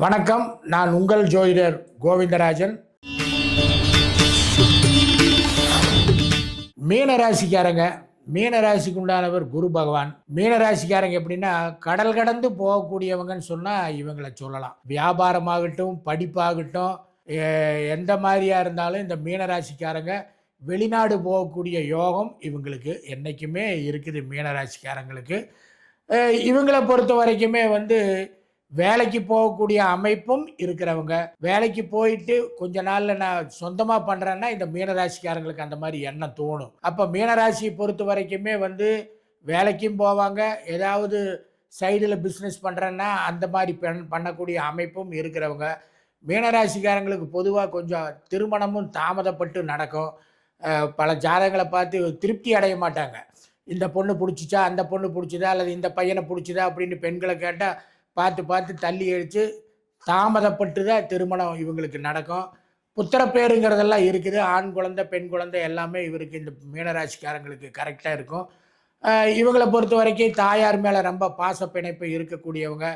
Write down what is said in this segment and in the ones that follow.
வணக்கம். நான் உங்கள் ஜோதிடர் கோவிந்தராஜன். மீனராசிக்காரங்க மீனராசிக்கு உண்டானவர் குரு பகவான். மீனராசிக்காரங்க எப்படின்னா கடல் கடந்து போகக்கூடியவங்கன்னு சொன்னால் இவங்களை சொல்லலாம். வியாபாரமாகட்டும் படிப்பாகட்டும் எந்த மாதிரியாக இருந்தாலும் இந்த மீனராசிக்காரங்க வெளிநாடு போகக்கூடிய யோகம் இவங்களுக்கு என்றைக்குமே இருக்குது மீனராசிக்காரங்களுக்கு இவங்களை பொறுத்த வரைக்குமே வந்து வேலைக்கு போகக்கூடிய அமைப்பும் இருக்கிறவங்க. வேலைக்கு போயிட்டு கொஞ்ச நாள்ல நான் சொந்தமா பண்றேன்னா இந்த மீனராசிக்காரங்களுக்கு அந்த மாதிரி எண்ணம் தோணும். அப்ப மீனராசியை பொறுத்த வரைக்குமே வந்து வேலைக்கும் போவாங்க. ஏதாவது சைடில் பிஸ்னஸ் பண்ணுறேன்னா அந்த மாதிரி பெண் பண்ணக்கூடிய அமைப்பும் இருக்கிறவங்க. மீனராசிக்காரங்களுக்கு பொதுவாக கொஞ்சம் திருமணமும் தாமதப்பட்டு நடக்கும். பல ஜாதகங்களை பார்த்து திருப்தி அடைய மாட்டாங்க. இந்த பொண்ணு பிடிச்சிச்சா அந்த பொண்ணு பிடிச்சதா அல்லது இந்த பையனை பிடிச்சதா அப்படின்னு பெண்களை கேட்டால் பார்த்து பார்த்து தள்ளி அடித்து தாமதப்பட்டு தான் திருமணம் இவங்களுக்கு நடக்கும். புத்திரப்பேருங்கிறதெல்லாம் இருக்குது. ஆண் குழந்தை பெண் குழந்தை எல்லாமே இவருக்கு இந்த மீனராசிக்காரங்களுக்கு கரெக்டாக இருக்கும். இவங்களை பொறுத்த வரைக்கும் தாயார் மேலே ரொம்ப பாச பிணைப்பு இருக்கக்கூடியவங்க.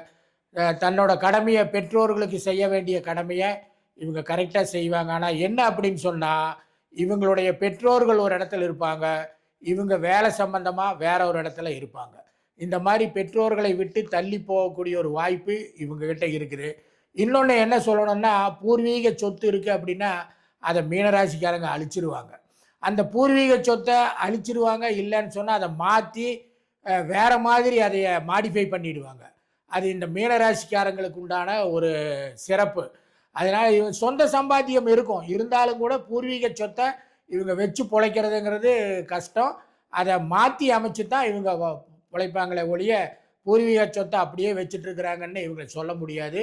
தன்னோட கடமையை பெற்றோர்களுக்கு செய்ய வேண்டிய கடமையை இவங்க கரெக்டாக செய்வாங்க. ஆனால் என்ன அப்படின்னு சொன்னால் இவங்களுடைய பெற்றோர்கள் ஒரு இடத்துல இருப்பாங்க. இவங்க வேலை சம்பந்தமாக வேற ஒரு இடத்துல இருப்பாங்க. இந்த மாதிரி பெற்றோர்களை விட்டு தள்ளி போகக்கூடிய ஒரு வாய்ப்பு இவங்ககிட்ட இருக்குது. இன்னொன்று என்ன சொல்லணும்னா பூர்வீக சொத்து இருக்குது அப்படின்னா அதை மீனராசிக்காரங்க அழிச்சிருவாங்க. அந்த பூர்வீக சொத்தை அழிச்சிருவாங்க இல்லைன்னு சொன்னால் அதை மாற்றி வேறு மாதிரி அதை மாடிஃபை பண்ணிடுவாங்க. அது இந்த மீனராசிக்காரங்களுக்கு உண்டான ஒரு சிறப்பு. அதனால் இவங்க சொந்த சம்பாத்தியம் இருக்கும். இருந்தாலும் கூட பூர்வீக சொத்தை இவங்க வச்சு பொழைக்கிறதுங்கிறது கஷ்டம். அதை மாற்றி அமைச்சு தான் இவங்க உழைப்பாங்களே ஒழிய பூர்வீக சொத்தை அப்படியே வச்சுட்டு இருக்கிறாங்கன்னு இவங்க சொல்ல முடியாது.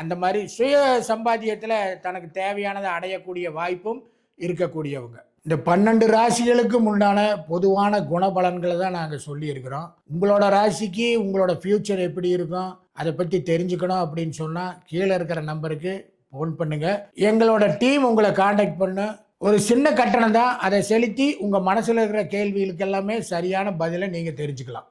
அந்த மாதிரி சுய சம்பாத்தியத்தில் தனக்கு தேவையானதை அடையக்கூடிய வாய்ப்பும் இருக்கக்கூடியவங்க. இந்த பன்னெண்டு ராசிகளுக்கும் உண்டான பொதுவான குணபலன்களை தான் நாங்கள் சொல்லியிருக்கிறோம். உங்களோட ராசிக்கு உங்களோட ஃப்யூச்சர் எப்படி இருக்கும் அதை பற்றி தெரிஞ்சுக்கணும் அப்படின்னு சொன்னால் கீழே இருக்கிற நம்பருக்கு ஃபோன் பண்ணுங்கள் எங்களோட டீம் உங்களை காண்டாக்ட் பண்ணு. ஒரு சின்ன கட்டணம் தான். அதை செலுத்தி உங்கள் மனசில் இருக்கிற கேள்விகளுக்கு எல்லாமே சரியான பதிலை நீங்கள் தெரிஞ்சுக்கலாம்.